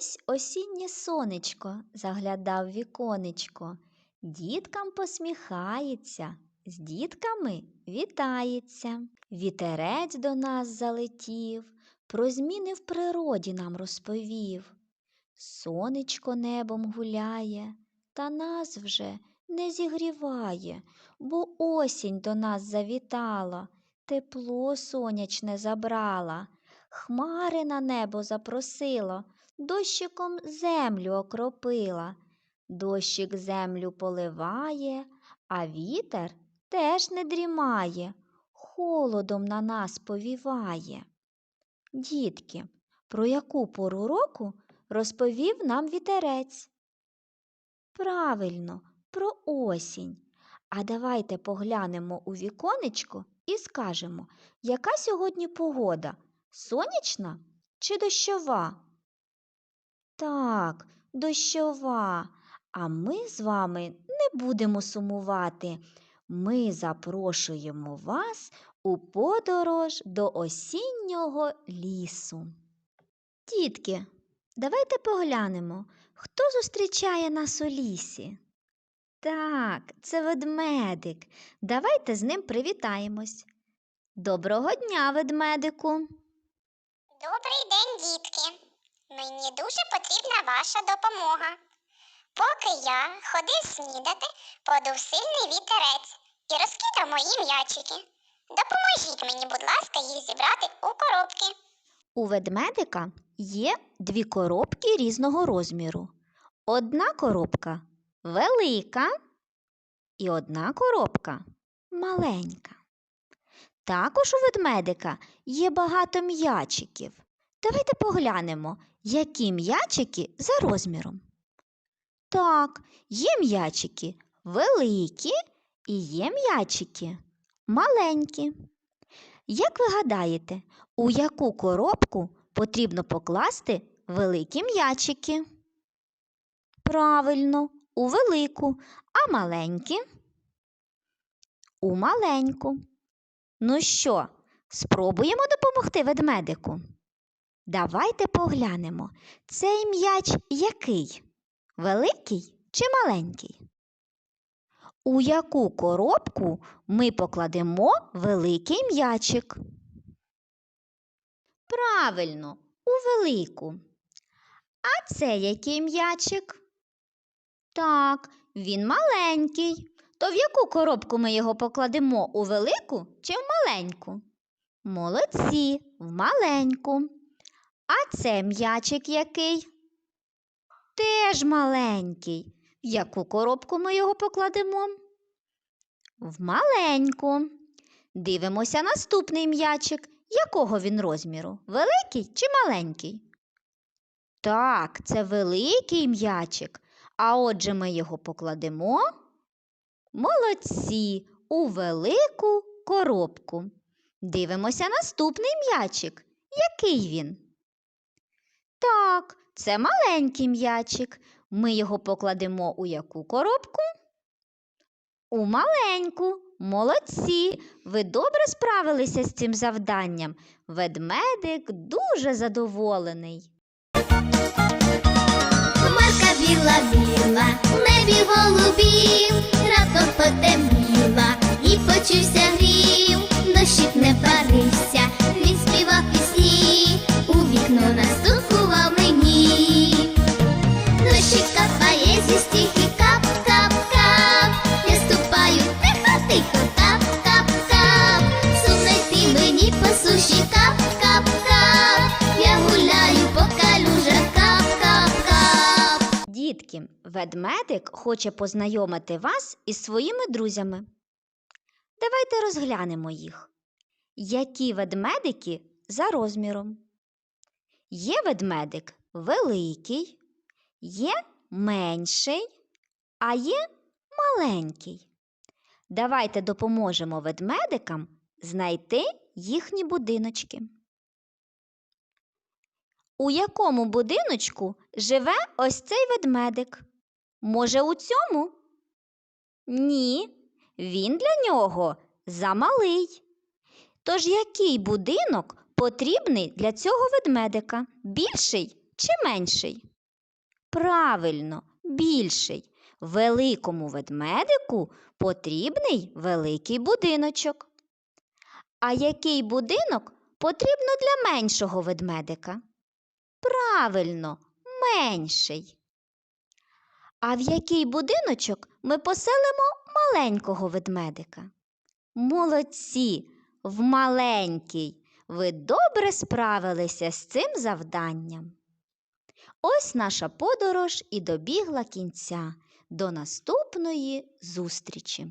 Ось осіннє сонечко заглядав віконечко, діткам посміхається, з дітками вітається. Вітерець до нас залетів, про зміни в природі нам розповів. Сонечко небом гуляє, та нас вже не зігріває, бо осінь до нас завітала, тепло сонячне забрала, хмари на небо запросила, дощиком землю окропила. Дощик землю поливає, а вітер теж не дрімає, холодом на нас повіває. Дітки, про яку пору року розповів нам вітерець? Правильно, про осінь. А давайте поглянемо у віконечко і скажемо, яка сьогодні погода? Сонячна чи дощова? Так, дощова. А ми з вами не будемо сумувати. Ми запрошуємо вас у подорож до осіннього лісу. Дітки, давайте поглянемо, хто зустрічає нас у лісі. Так, це ведмедик. Давайте з ним привітаємось. Доброго дня, ведмедику. Добрий день, дітки. Мені дуже потрібна ваша допомога. Поки я ходив снідати, подув сильний вітерець і розкидав мої м'ячики. Допоможіть мені, будь ласка, їх зібрати у коробки. У ведмедика є дві коробки різного розміру. Одна коробка велика і одна коробка маленька. Також у ведмедика є багато м'ячиків. Давайте поглянемо, які м'ячики за розміром. Так, є м'ячики великі і є м'ячики маленькі. Як ви гадаєте, у яку коробку потрібно покласти великі м'ячики? Правильно, у велику, а маленькі? У маленьку. Ну що, спробуємо допомогти ведмедику? Давайте поглянемо, цей м'яч який? Великий чи маленький? У яку коробку ми покладемо великий м'ячик? Правильно, у велику. А це який м'ячик? Так, він маленький. То в яку коробку ми його покладемо? У велику чи в маленьку? Молодці, в маленьку. А це м'ячик який? Теж маленький. В яку коробку ми його покладемо? В маленьку. Дивимося наступний м'ячик. Якого він розміру? Великий чи маленький? Так, це великий м'ячик. А отже, ми його покладемо. Молодці, у велику коробку. Дивимося наступний м'ячик. Який він? Це маленький м'ячик. Ми його покладемо у яку коробку? У маленьку. Молодці. Ви добре справилися з цим завданням. Ведмедик дуже задоволений. Хмарка біла біла, в небі голубів, мені кап, кап, кап, я гуляю по калюжах кап, кап, кап. Дітки, ведмедик хоче познайомити вас із своїми друзями. Давайте розглянемо їх. Які ведмедики за розміром? Є ведмедик великий, є менший, а є маленький. Давайте допоможемо ведмедикам знайти їхні будиночки. У якому будиночку живе ось цей ведмедик? Може, у цьому? Ні, він для нього замалий. Тож який будинок потрібний для цього ведмедика? Більший чи менший? Правильно, більший. Великому ведмедику потрібний великий будиночок. А який будинок потрібно для меншого ведмедика? Правильно, менший. А в який будиночок ми поселимо маленького ведмедика? Молодці, в маленький. Ви добре справилися з цим завданням. Ось наша подорож і добігла кінця. До наступної зустрічі!